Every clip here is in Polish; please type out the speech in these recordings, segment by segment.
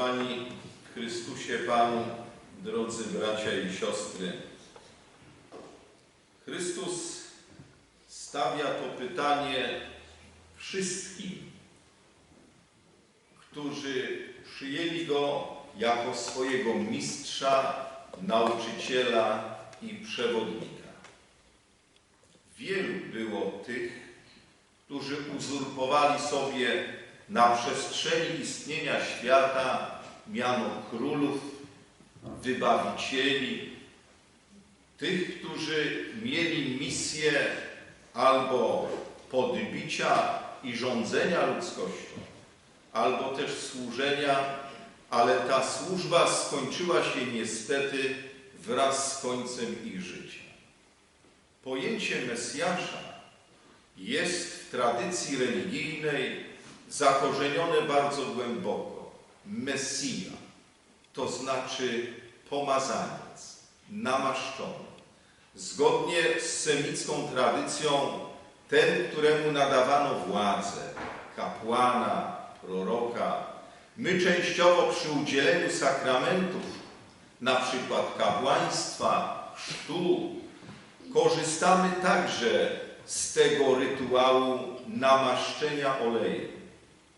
W Chrystusie Panu, drodzy bracia i siostry. Chrystus stawia to pytanie wszystkim, którzy przyjęli Go jako swojego mistrza, nauczyciela i przewodnika. Wielu było tych, którzy uzurpowali sobie na przestrzeni istnienia świata miano królów, wybawicieli, tych, którzy mieli misję albo podbicia i rządzenia ludzkością, albo też służenia, ale ta służba skończyła się niestety wraz z końcem ich życia. Pojęcie Mesjasza jest w tradycji religijnej zakorzenione bardzo głęboko. Mesja to znaczy pomazaniec, namaszczony. Zgodnie z semicką tradycją ten, któremu nadawano władzę, kapłana, proroka. My częściowo przy udzieleniu sakramentów, na przykład kapłaństwa, chrztu, korzystamy także z tego rytuału namaszczenia olejem,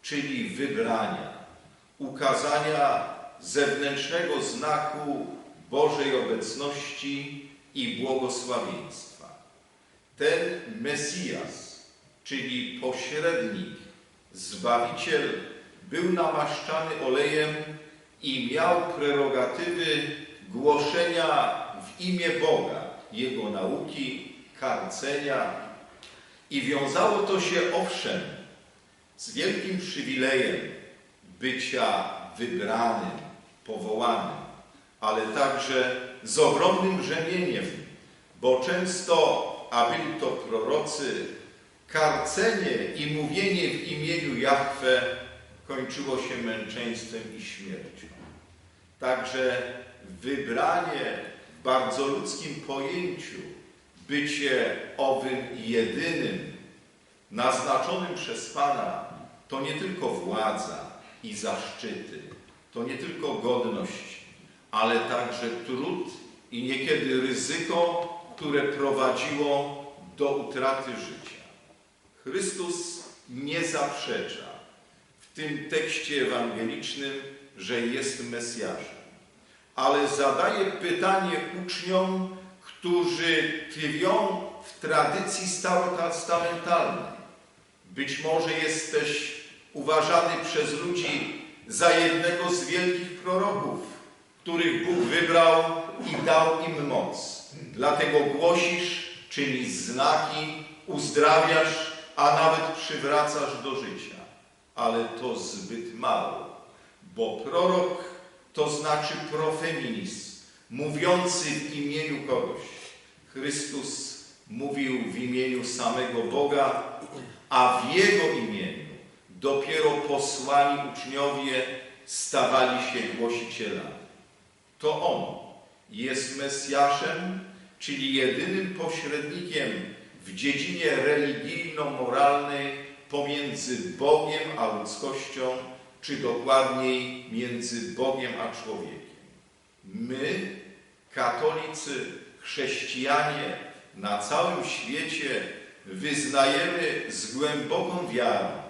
czyli wybrania, ukazania zewnętrznego znaku Bożej obecności i błogosławieństwa. Ten Mesjasz, czyli pośrednik, Zbawiciel, był namaszczany olejem i miał prerogatywy głoszenia w imię Boga Jego nauki, karcenia i wiązało to się owszem z wielkim przywilejem bycia wybranym, powołanym, ale także z ogromnym brzemieniem, bo często, a byli to prorocy, karcenie i mówienie w imieniu Jahwe kończyło się męczeństwem i śmiercią. Także wybranie w bardzo ludzkim pojęciu, bycie owym jedynym, naznaczonym przez Pana, to nie tylko władza i zaszczyty, to nie tylko godność, ale także trud i niekiedy ryzyko, które prowadziło do utraty życia. Chrystus nie zaprzecza w tym tekście ewangelicznym, że jest Mesjaszem, ale zadaje pytanie uczniom, którzy tkwią w tradycji starotestamentalnej. Być może jesteś uważany przez ludzi za jednego z wielkich proroków, których Bóg wybrał i dał im moc. Dlatego głosisz, czynisz znaki, uzdrawiasz, a nawet przywracasz do życia. Ale to zbyt mało, bo prorok to znaczy profeminis, mówiący w imieniu kogoś. Chrystus mówił w imieniu samego Boga, a w Jego imieniu dopiero posłani uczniowie stawali się głosicielami. To On jest Mesjaszem, czyli jedynym pośrednikiem w dziedzinie religijno-moralnej pomiędzy Bogiem a ludzkością, czy dokładniej między Bogiem a człowiekiem. My, katolicy, chrześcijanie na całym świecie wyznajemy z głęboką wiarą,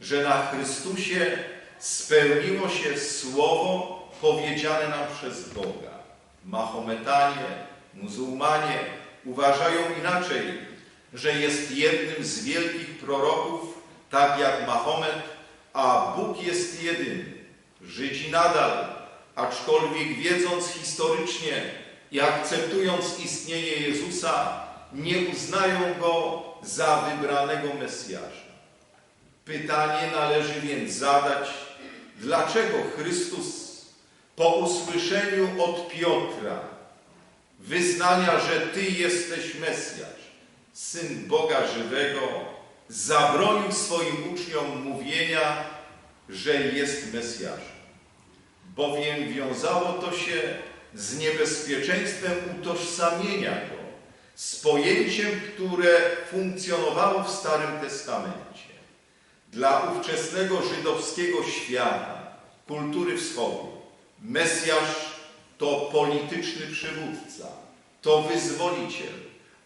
że na Chrystusie spełniło się słowo powiedziane nam przez Boga. Mahometanie, muzułmanie uważają inaczej, że jest jednym z wielkich proroków, tak jak Mahomet, a Bóg jest jedyny. Żydzi nadal, aczkolwiek wiedząc historycznie i akceptując istnienie Jezusa, nie uznają Go za wybranego Mesjasza. Pytanie należy więc zadać, dlaczego Chrystus po usłyszeniu od Piotra wyznania, że Ty jesteś Mesjasz, Syn Boga żywego, zabronił swoim uczniom mówienia, że jest Mesjaszem. Bowiem wiązało to się z niebezpieczeństwem utożsamienia Go z pojęciem, które funkcjonowało w Starym Testamencie. Dla ówczesnego żydowskiego świata kultury wschodu. Mesjasz to polityczny przywódca, to wyzwoliciel,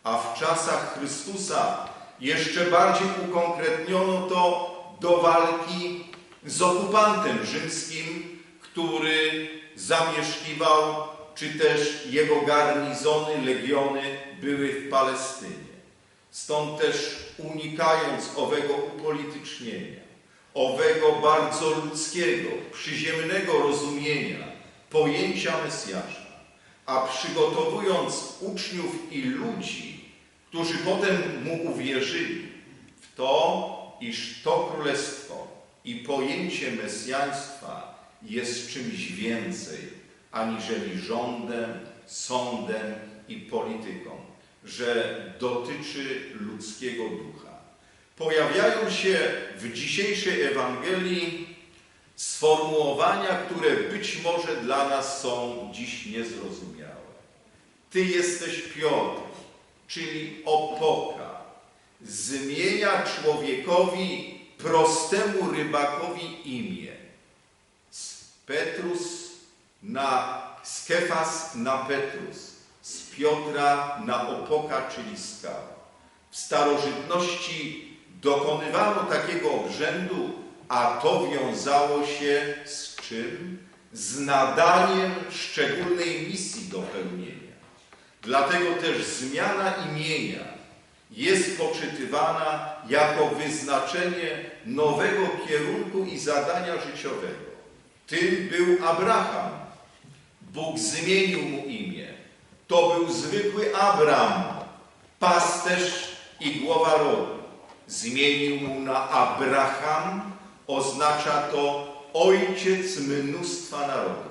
a w czasach Chrystusa jeszcze bardziej ukonkretniono to do walki z okupantem rzymskim, który zamieszkiwał, czy też jego garnizony, legiony były w Palestynie. Stąd też unikając owego upolitycznienia, owego bardzo ludzkiego, przyziemnego rozumienia pojęcia Mesjasza, a przygotowując uczniów i ludzi, którzy potem mu uwierzyli w to, iż to królestwo i pojęcie mesjaństwa jest czymś więcej aniżeli rządem, sądem i polityką, że dotyczy ludzkiego ducha. Pojawiają się w dzisiejszej Ewangelii sformułowania, które być może dla nas są dziś niezrozumiałe. Ty jesteś Piotr, czyli opoka, zmienia człowiekowi, prostemu rybakowi imię. Z Petrus na z Kefas na Petrus, Piotra na opoka, czyli skał. W starożytności dokonywano takiego obrzędu, a to wiązało się z czym? Z nadaniem szczególnej misji do pełnienia. Dlatego też zmiana imienia jest poczytywana jako wyznaczenie nowego kierunku i zadania życiowego. Tym był Abraham. Bóg zmienił mu imię. To był zwykły Abram, pasterz i głowa rodu. Zmienił mu na Abraham, oznacza to ojciec mnóstwa narodów.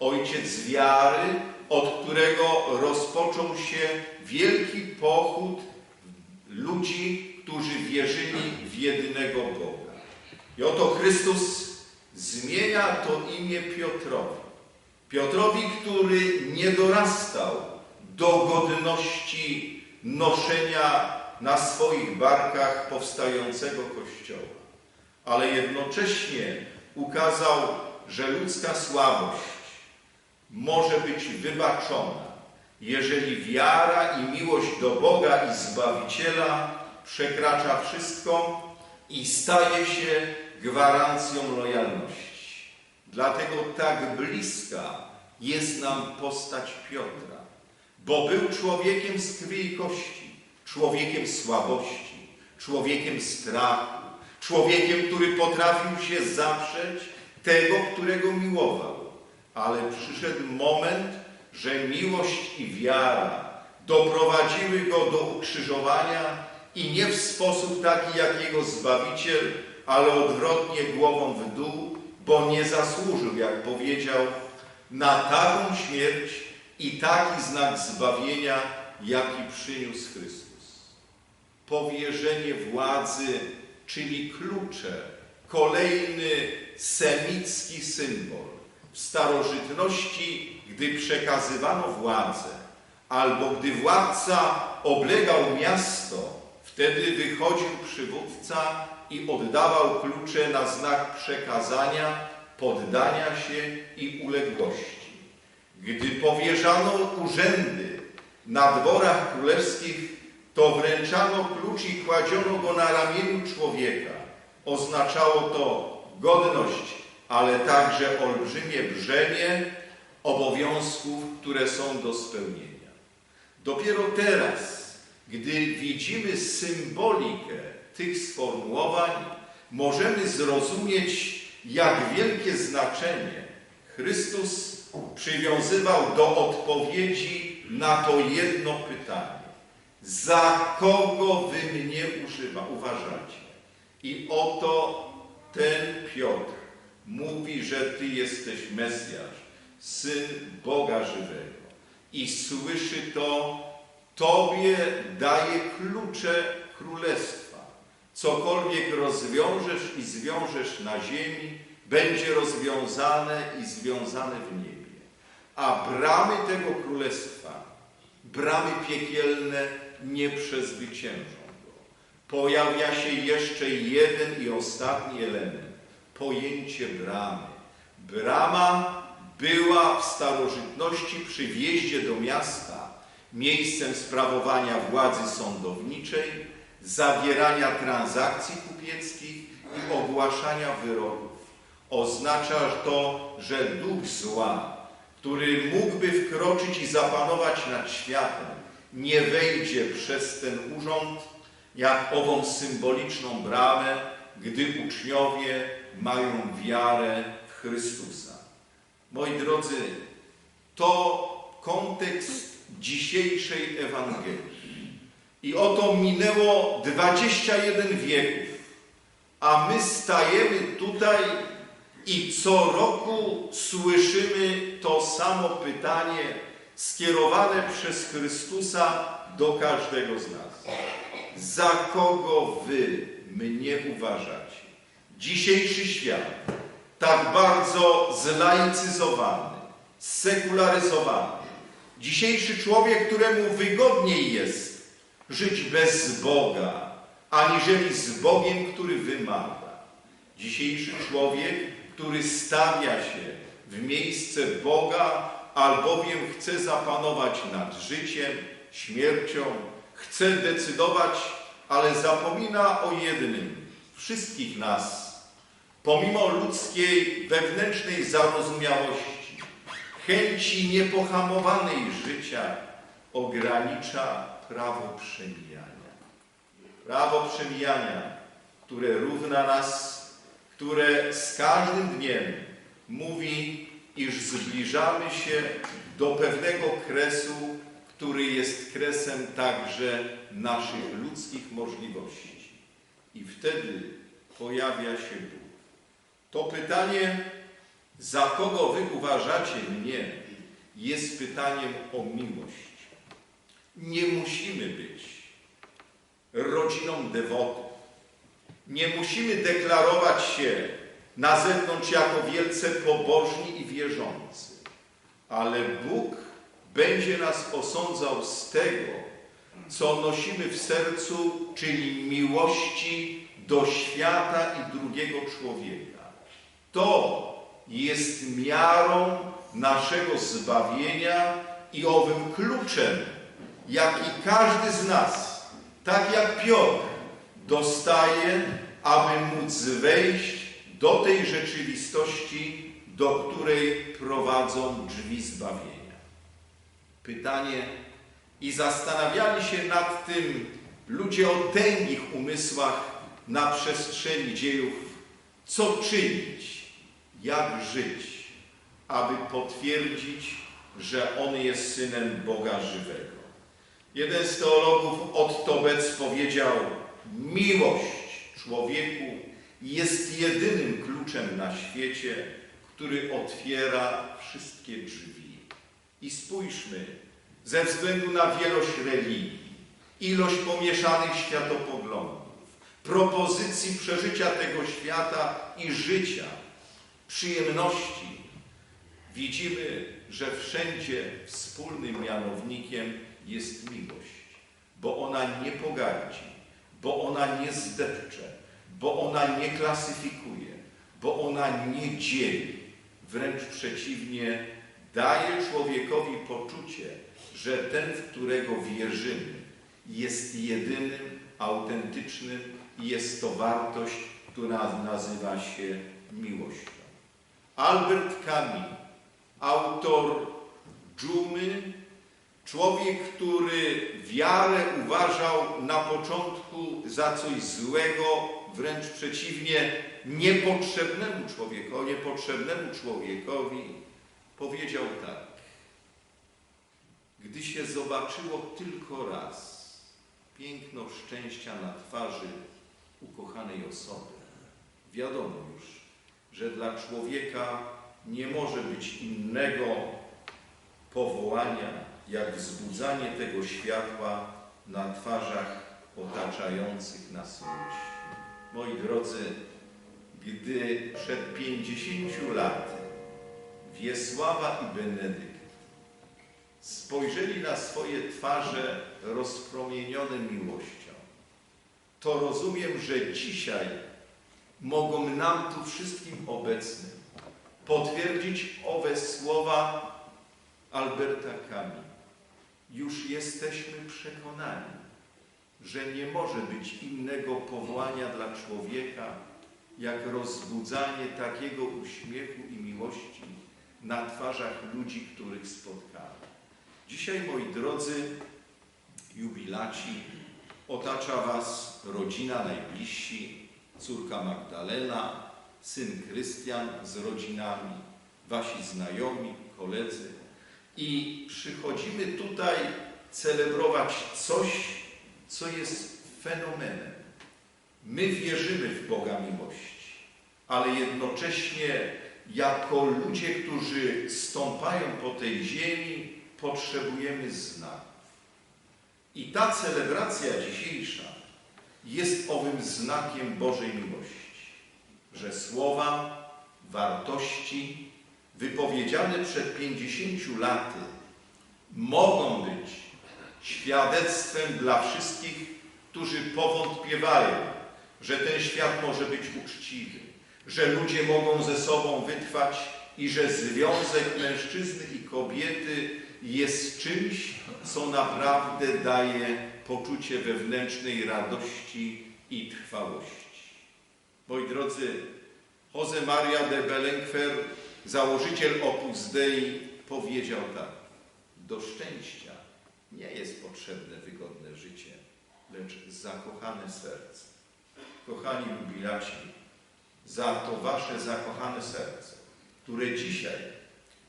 Ojciec wiary, od którego rozpoczął się wielki pochód ludzi, którzy wierzyli w jedynego Boga. I oto Chrystus zmienia to imię Piotrowi. Piotrowi, który nie dorastał do godności noszenia na swoich barkach powstającego Kościoła, ale jednocześnie ukazał, że ludzka słabość może być wybaczona, jeżeli wiara i miłość do Boga i Zbawiciela przekracza wszystko i staje się gwarancją lojalności. Dlatego tak bliska jest nam postać Piotra, bo był człowiekiem z krwi i kości, człowiekiem słabości, człowiekiem strachu, człowiekiem, który potrafił się zaprzeć tego, którego miłował. Ale przyszedł moment, że miłość i wiara doprowadziły go do ukrzyżowania i nie w sposób taki jak jego Zbawiciel, ale odwrotnie głową w dół, bo nie zasłużył, jak powiedział, na taką śmierć i taki znak zbawienia, jaki przyniósł Chrystus. Powierzenie władzy, czyli klucze, kolejny semicki symbol. W starożytności, gdy przekazywano władzę, albo gdy władca oblegał miasto, wtedy wychodził przywódca i oddawał klucze na znak przekazania, poddania się i uległości. Gdy powierzano urzędy na dworach królewskich, to wręczano klucz i kładziono go na ramieniu człowieka. Oznaczało to godność, ale także olbrzymie brzemię obowiązków, które są do spełnienia. Dopiero teraz, gdy widzimy symbolikę tych sformułowań, możemy zrozumieć, jak wielkie znaczenie Chrystus przywiązywał do odpowiedzi na to jedno pytanie. Za kogo wy mnie używa, uważacie? I oto ten Piotr mówi, że Ty jesteś Mesjasz, Syn Boga żywego. I słyszy to, Tobie daje klucze królestwa. Cokolwiek rozwiążesz i zwiążesz na ziemi, będzie rozwiązane i związane w niebie. A bramy tego królestwa, bramy piekielne nie przezwyciężą go. Pojawia się jeszcze jeden i ostatni element. Pojęcie bramy. Brama była w starożytności przy wjeździe do miasta miejscem sprawowania władzy sądowniczej, zawierania transakcji kupieckich i ogłaszania wyroków. Oznacza to, że duch zła, który mógłby wkroczyć i zapanować nad światem, nie wejdzie przez ten urząd, jak ową symboliczną bramę, gdy uczniowie mają wiarę w Chrystusa. Moi drodzy, to kontekst dzisiejszej Ewangelii. I oto minęło 21 wieków, a my stajemy tutaj i co roku słyszymy to samo pytanie skierowane przez Chrystusa do każdego z nas. Za kogo wy mnie uważacie? Dzisiejszy świat, tak bardzo zlaicyzowany, sekularyzowany, dzisiejszy człowiek, któremu wygodniej jest żyć bez Boga, aniżeli z Bogiem, który wymaga. Dzisiejszy człowiek, który stawia się w miejsce Boga, albowiem chce zapanować nad życiem, śmiercią, chce decydować, ale zapomina o jednym. Wszystkich nas, pomimo ludzkiej wewnętrznej zarozumiałości, chęci niepohamowanej życia, ogranicza prawo przemijania. Prawo przemijania, które równa nas, które z każdym dniem mówi, iż zbliżamy się do pewnego kresu, który jest kresem także naszych ludzkich możliwości. I wtedy pojawia się Bóg. To pytanie, za kogo wy uważacie mnie, jest pytaniem o miłość. Nie musimy być rodziną dewotów. Nie musimy deklarować się na zewnątrz jako wielce pobożni i wierzący, ale Bóg będzie nas osądzał z tego, co nosimy w sercu, czyli miłości do świata i drugiego człowieka. To jest miarą naszego zbawienia i owym kluczem, jaki każdy z nas, tak jak Piotr, dostaje, aby móc wejść do tej rzeczywistości, do której prowadzą drzwi zbawienia. Pytanie, i zastanawiali się nad tym ludzie o tęgich umysłach na przestrzeni dziejów, co czynić, jak żyć, aby potwierdzić, że On jest Synem Boga żywego. Jeden z teologów Otto Betz powiedział, miłość człowieku jest jedynym kluczem na świecie, który otwiera wszystkie drzwi. I spójrzmy, ze względu na wielość religii, ilość pomieszanych światopoglądów, propozycji przeżycia tego świata i życia, przyjemności, widzimy, że wszędzie wspólnym mianownikiem jest miłość, bo ona nie pogardzi, bo ona nie zdepcze, bo ona nie klasyfikuje, bo ona nie dzieli. Wręcz przeciwnie, daje człowiekowi poczucie, że ten, w którego wierzymy, jest jedynym, autentycznym i jest to wartość, która nazywa się miłością. Albert Camus, autor Dżumy, człowiek, który wiarę uważał na początku za coś złego, wręcz przeciwnie, niepotrzebnemu człowiekowi, niepotrzebnemu człowiekowi, powiedział tak. Gdy się zobaczyło tylko raz piękno szczęścia na twarzy ukochanej osoby, wiadomo już, że dla człowieka nie może być innego powołania, jak wzbudzanie tego światła na twarzach otaczających nas ludzi. Moi drodzy, gdy przed pięćdziesięciu laty Wiesława i Benedykt spojrzeli na swoje twarze rozpromienione miłością, to rozumiem, że dzisiaj mogą nam tu wszystkim obecnym potwierdzić owe słowa Alberta Camus. Już jesteśmy przekonani, że nie może być innego powołania dla człowieka, jak rozbudzanie takiego uśmiechu i miłości na twarzach ludzi, których spotkamy. Dzisiaj, moi drodzy jubilaci, otacza Was rodzina najbliżsi, córka Magdalena, syn Krystian z rodzinami, Wasi znajomi, koledzy. I przychodzimy tutaj celebrować coś, co jest fenomenem. My wierzymy w Boga miłości, ale jednocześnie jako ludzie, którzy stąpają po tej ziemi, potrzebujemy znaków. I ta celebracja dzisiejsza jest owym znakiem Bożej miłości, że słowa, wartości wypowiedziane przed 50 laty mogą być świadectwem dla wszystkich, którzy powątpiewają, że ten świat może być uczciwy, że ludzie mogą ze sobą wytrwać i że związek mężczyzny i kobiety jest czymś, co naprawdę daje poczucie wewnętrznej radości i trwałości. Moi drodzy, Jose Maria de Belenquer, założyciel Opus Dei, powiedział tak: Do szczęścia nie jest potrzebne wygodne życie, lecz zakochane serce. Kochani jubilaci, za to wasze zakochane serce, które dzisiaj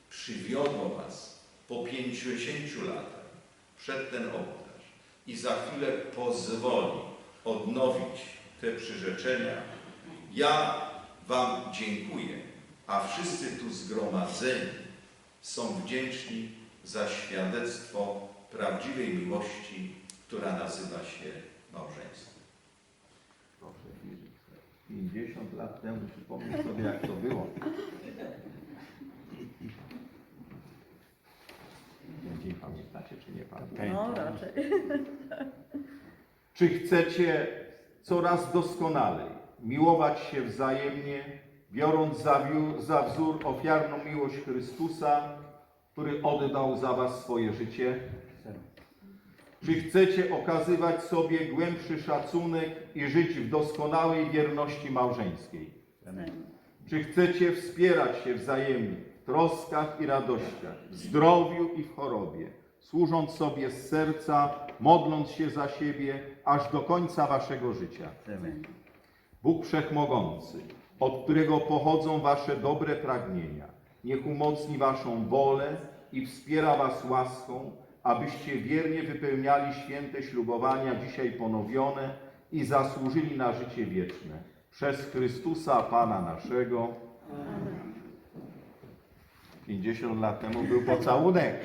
przywiodło was po 50 latach przed ten ołtarz i za chwilę pozwoli odnowić te przyrzeczenia, ja wam dziękuję, a wszyscy tu zgromadzeni są wdzięczni za świadectwo prawdziwej miłości, która nazywa się małżeństwem. Proszę wierzyć. 50 lat temu przypomnij sobie, jak to było. Dzień pamiętacie, czy nie pamiętacie? No raczej. Czy chcecie coraz doskonalej miłować się wzajemnie, biorąc za, za wzór ofiarną miłość Chrystusa, który oddał za was swoje życie? Czy chcecie okazywać sobie głębszy szacunek i żyć w doskonałej wierności małżeńskiej? Czy chcecie wspierać się wzajemnie w troskach i radościach, w zdrowiu i w chorobie, służąc sobie z serca, modląc się za siebie aż do końca waszego życia? Bóg Wszechmogący, od którego pochodzą wasze dobre pragnienia, niech umocni waszą wolę i wspiera was łaską, abyście wiernie wypełniali święte ślubowania dzisiaj ponowione i zasłużyli na życie wieczne. Przez Chrystusa Pana naszego. 50 lat temu był pocałunek.